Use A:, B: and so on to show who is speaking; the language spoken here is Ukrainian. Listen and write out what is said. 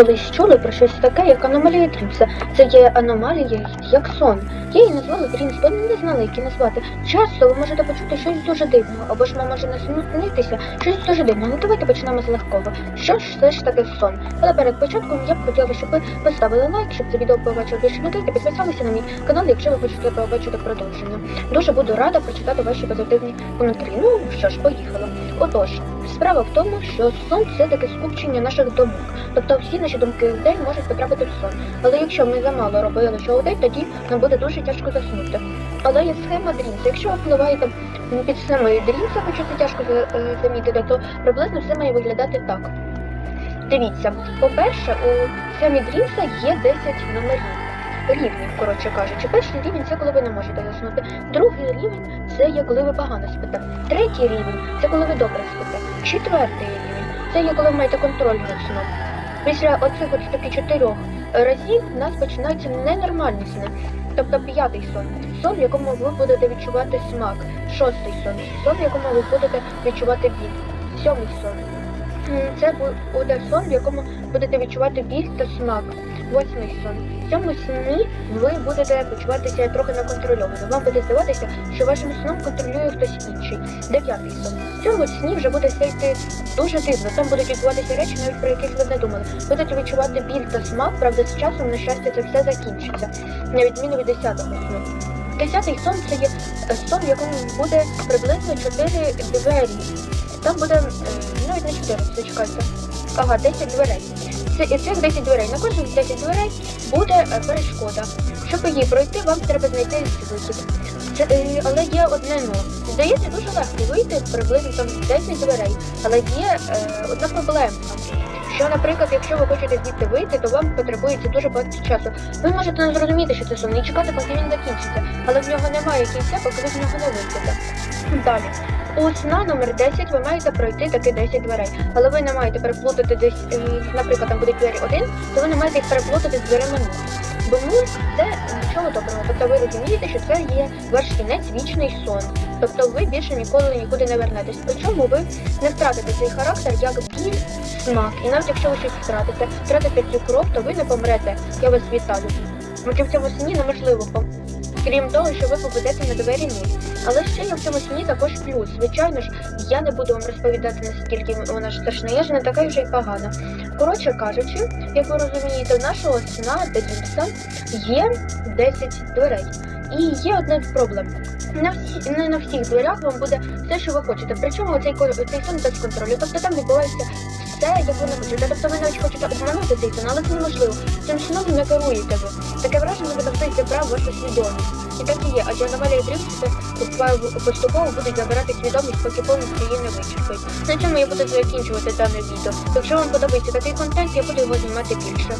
A: колись чули про щось таке, як аномалія Дрімса. Це є аномалія, як сон. Її назвала Дрімс, бо не знала, як її назвати. Часто ви можете почути щось дуже дивного, або ж вам може наснитися щось дуже дивного. Ну давайте почнемо з легкого. Що ж все ж таки сон? Але перед початком я б хотіла, щоб ви поставили лайк, щоб це відео побачив більше людей та підписалися на мій канал, якщо ви хочете побачити продовження. Дуже буду рада прочитати ваші позитивні коментарі. Ну що ж, поїхали. Отож, справа в тому, що сон це таке скупчення наших думок. Тобто всі наші думки в день можуть потрапити в сон. Але якщо ми замало робили що день, тоді нам буде дуже тяжко заснути. Але є схема Дрімса. Якщо ви впливаєте під схемою Дрімса, хоча це тяжко е, замітити, то приблизно все має виглядати так. Дивіться, по-перше, у схемі Дрімса є 10 номерів. Рівнів, коротше кажучи, перший рівень це коли ви не можете заснути. Другий рівень це є коли ви погано спите. Третій рівень це коли ви добре спите. Четвертий рівень це є коли ви маєте контроль над сном. Після оцих от таки чотирьох разів в нас починаються ненормальні сни. Тобто п'ятий сон, сон, в якому ви будете відчувати смак, шостий сон, сон, в якому ви будете відчувати біль, сьомий сон. Це буде сон, в якому будете відчувати біль та смак. Восьмий сон. В цьому сні ви будете почуватися трохи неконтрольовано. Вам буде здаватися, що вашим сном контролює хтось інший. Дев'ятий сон. В цьому сні вже буде все дуже дивно. Там будуть відбуватися речі, навіть про яких ви не думали. Будете відчувати біль та смак, правда, з часом, на щастя, це все закінчиться. На відміну від десятого сну. Десятий сон це є е, сон, в якому буде приблизно чотири двері. Там буде е, навіть не чотири, зачекайте. Ага, 10 дверей. Це, і цих 10 дверей. На кожних 10 дверей буде е, перешкода. Щоб її пройти, вам треба знайти вихід. Е, але є одне но. Здається, дуже легко вийти приблизно там 10 дверей. Але є е, одна проблема. Що, наприклад, якщо ви хочете звідти вийти, то вам потребується дуже багато часу. Ви можете не зрозуміти, що це сон, і чекати, поки він закінчиться, але в нього немає кінця, поки ви з нього не вийдете. Далі. У сна номер 10 ви маєте пройти таки 10 дверей, але ви не маєте переплутати десь, е, наприклад, там буде двері 1, то ви не маєте їх переплутати з дверима 0. Бо 0 це нічого доброго. Тобто ви розумієте, що це є ваш кінець вічний сон. Тобто ви більше ніколи нікуди не вернетесь. Причому ви не втратите цей характер як біль, смак. І навіть якщо ви щось втратите, втратите цю кров, то ви не помрете. Я вас вітаю. Хоча в цьому сні неможливо Крім того, що ви попадете на двері нуль. Але ще є в цьому сні також плюс. Звичайно ж, я не буду вам розповідати, наскільки вона ж страшна, я ж не така вже й погана. Коротше кажучи, як ви розумієте, в нашого сна Дрімса є 10 дверей. І є одна проблема. На всі, не на всіх дверях вам буде все, що ви хочете. Причому цей, цей сон без контролю. Тобто там відбувається все, як ви не хочете. Тобто ви навіть хочете обманути цей сон, але це неможливо. Цим сном не керуєте ви. Таке враження, ви завжди зібрав вашу свідомість. І так і є, адже це поступово- поступово будуть забирати свідомість, поки повністю її не вичерпають. На цьому я буду закінчувати дане відео. Якщо вам подобається такий контент, я буду його знімати більше.